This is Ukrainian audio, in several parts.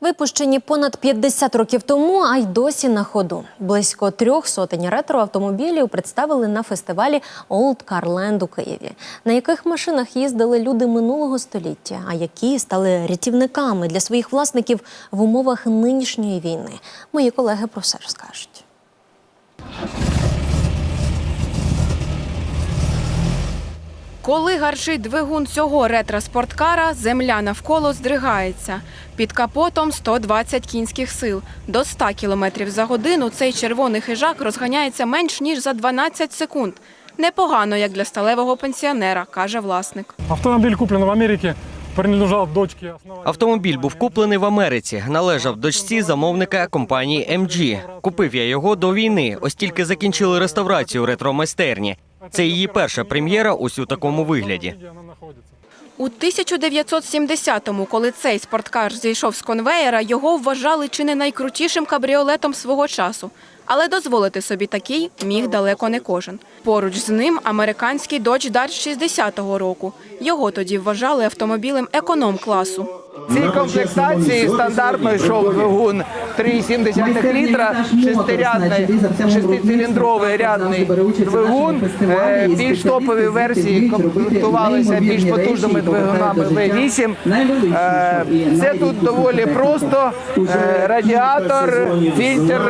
Випущені понад 50 років тому, а й досі на ходу. Близько трьох сотень ретроавтомобілів представили на фестивалі Old Car Land у Києві, на яких машинах їздили люди минулого століття, а які стали рятівниками для своїх власників в умовах нинішньої війни. Мої колеги про все розкажуть. Коли гарчить двигун цього ретро-спорткара, земля навколо здригається. Під капотом 120 кінських сил. До 100 км за годину цей червоний хижак розганяється менш ніж за 12 секунд. Непогано, як для сталевого пенсіонера, каже власник. Автомобиль куплен в Америке, принадлежал дочке основателя. Автомобіль був куплений в Америці, належав дочці замовника компанії MG. Купив я його до війни, ось тільки закінчили реставрацію ретро-майстерні. Це її перша прем'єра ось у такому вигляді. У 1970-му, коли цей спорткар зійшов з конвеєра, його вважали чи не найкрутішим кабріолетом свого часу. Але дозволити собі такий міг далеко не кожен. Поруч з ним американський Dodge Dart 60-го року. Його тоді вважали автомобілем економ-класу. В цій комплектації стандартно йшов двигун 3,7 літра, шестирядний, шестициліндровий рядний двигун. Е, Більш топові версії комплектувалися більш потужними двигунами V8. Е, Це тут доволі просто. Е, Радіатор, фільтр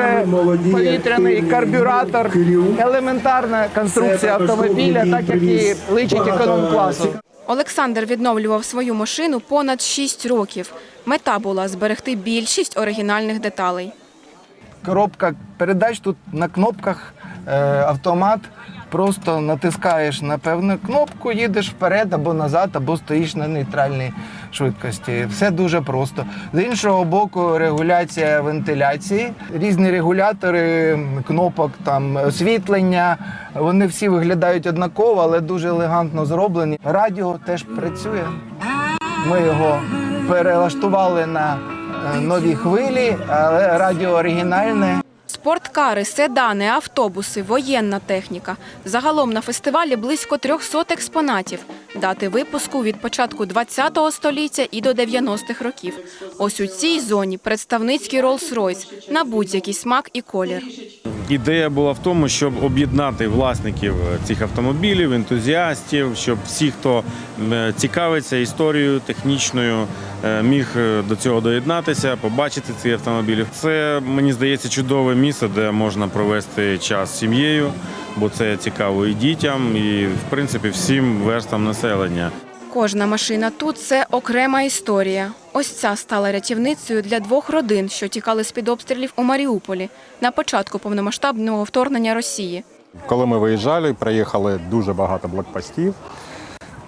повітряний, карбюратор, елементарна конструкція автомобіля, так як і личить економ-класу. Олександр відновлював свою машину понад 6 років. Мета була зберегти більшість оригінальних деталей. коробка передач тут на кнопках е, автомат. Просто натискаєш на певну кнопку, їдеш вперед або назад, або стоїш на нейтральній швидкості. Все дуже просто. З іншого боку, регуляція вентиляції, різні регулятори кнопок, там освітлення. Вони всі виглядають однаково, але дуже елегантно зроблені. Радіо теж працює. Ми його перелаштували на е, нові хвилі, але радіо оригінальне. Спорткари, седани, автобуси, воєнна техніка. Загалом на фестивалі близько 300 експонатів. Дати випуску від початку 20-го століття і до 90-х років. Ось у цій зоні представницький Rolls-Royce на будь-який смак і колір. Ідея була в тому, щоб об'єднати власників цих автомобілів, ентузіастів, щоб всі, хто е, цікавиться історією технічною, е, міг е, до цього доєднатися, побачити ці автомобілі. Це мені здається чудове місце, де можна провести час з сім'єю, бо це цікаво і дітям, і в принципі всім верстам населення. Кожна машина тут це окрема історія. Ось ця стала рятівницею для двох родин, що тікали з-під обстрілів у Маріуполі на початку повномасштабного вторгнення Росії. Коли ми виїжджали, приїхали дуже багато блокпостів.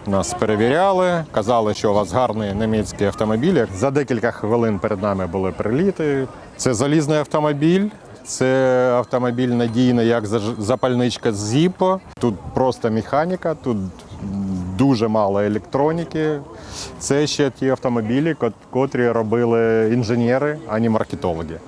Нас перевіряли, казали, що у вас гарний німецький автомобіль. За декілька хвилин перед нами були приліти. Це залізний автомобіль, це автомобіль надійний, як запальничка з Zippo. Тут просто механіка, тут дуже мало електроніки. Це ще ті автомобілі, кот- котрі робили інженери, а не маркетологи.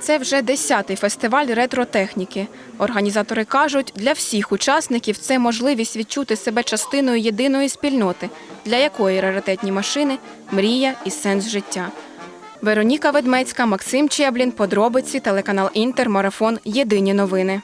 Це вже десятий фестиваль ретротехніки. Організатори кажуть, для всіх учасників це можливість відчути себе частиною єдиної спільноти, для якої раритетні машини мрія і сенс життя. Вероніка Ведмецька, Максим Чеблін, подробиці, телеканал Інтер, марафон. Єдині новини.